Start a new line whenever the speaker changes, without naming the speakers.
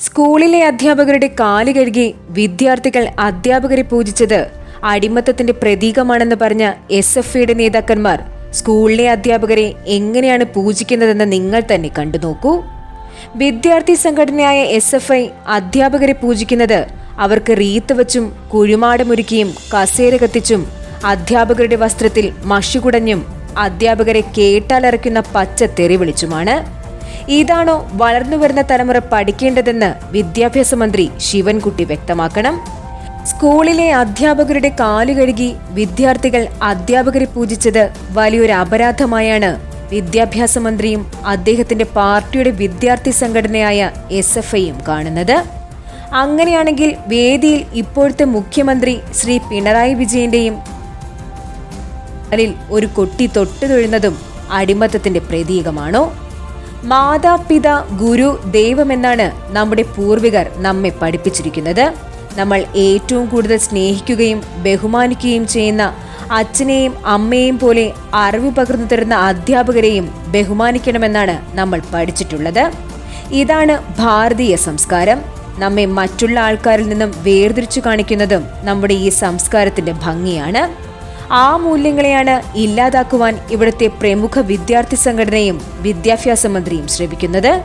സ്കൂളിലെ അധ്യാപകരുടെ കാൽ കഴുകി വിദ്യാർത്ഥികൾ അധ്യാപകരെ പൂജിച്ചത് അടിമത്തത്തിന്റെ പ്രതീകമാണെന്ന് പറഞ്ഞ എസ് എഫ് ഐയുടെ നേതാക്കന്മാർ. സ്കൂളിലെ അധ്യാപകരെ എങ്ങനെയാണ് പൂജിക്കുന്നതെന്ന് നിങ്ങൾ തന്നെ കണ്ടു നോക്കൂ. വിദ്യാർത്ഥി സംഘടനയായ എസ് എഫ് ഐ അധ്യാപകരെ പൂജിക്കുന്നത് അവർക്ക് റീത്ത് വച്ചും കുഴിമാടമൊരുക്കിയും കസേര കത്തിച്ചും അധ്യാപകരുടെ വസ്ത്രത്തിൽ മഷികുടഞ്ഞും അധ്യാപകരെ കേട്ടാലറയ്ക്കുന്ന പച്ച തെറി വിളിച്ചുമാണ്. ഇതാണോ വളർന്നു വരുന്ന തലമുറ പഠിക്കേണ്ടതെന്ന് വിദ്യാഭ്യാസ മന്ത്രി ശിവൻകുട്ടി വ്യക്തമാക്കണം. സ്കൂളിലെ അധ്യാപകരുടെ കാലു കഴുകി വിദ്യാർത്ഥികൾ അധ്യാപകരെ പൂജിച്ചത് വലിയൊരു അപരാധമായാണ് വിദ്യാഭ്യാസ മന്ത്രിയും അദ്ദേഹത്തിന്റെ പാർട്ടിയുടെ വിദ്യാർത്ഥി സംഘടനയായ എസ് എഫ് ഐയും കാണുന്നത്. അങ്ങനെയാണെങ്കിൽ വേദിയിൽ ഇപ്പോഴത്തെ മുഖ്യമന്ത്രി ശ്രീ പിണറായി വിജയന്റെയും ഒരു കൊട്ടി തൊട്ടു തൊഴുന്നതും അടിമത്തത്തിന്റെ പ്രതീകമാണോ? മാതാപിത ഗുരു ദൈവമെന്നാണ് നമ്മുടെ പൂർവികർ നമ്മെ പഠിപ്പിച്ചിരിക്കുന്നത്. നമ്മൾ ഏറ്റവും കൂടുതൽ സ്നേഹിക്കുകയും ബഹുമാനിക്കുകയും ചെയ്യുന്ന അച്ഛനെയും അമ്മയെയും പോലെ അറിവ് പകർന്നു തരുന്ന അധ്യാപകരെയും ബഹുമാനിക്കണമെന്നാണ് നമ്മൾ പഠിച്ചിട്ടുള്ളത്. ഇതാണ് ഭാരതീയ സംസ്കാരം. നമ്മെ മറ്റുള്ള ആൾക്കാരിൽ നിന്നും വേർതിരിച്ചു കാണിക്കുന്നതും നമ്മുടെ ഈ സംസ്കാരത്തിന്റെ ഭംഗിയാണ്. ആ മൂല്യങ്ങളെയാണ് ഇല്ലാതാക്കുവാൻ ഇവിടുത്തെ പ്രമുഖ വിദ്യാർത്ഥി സംഘടനയും വിദ്യാഭ്യാസ മന്ത്രിയും ശ്രമിക്കുന്നത്.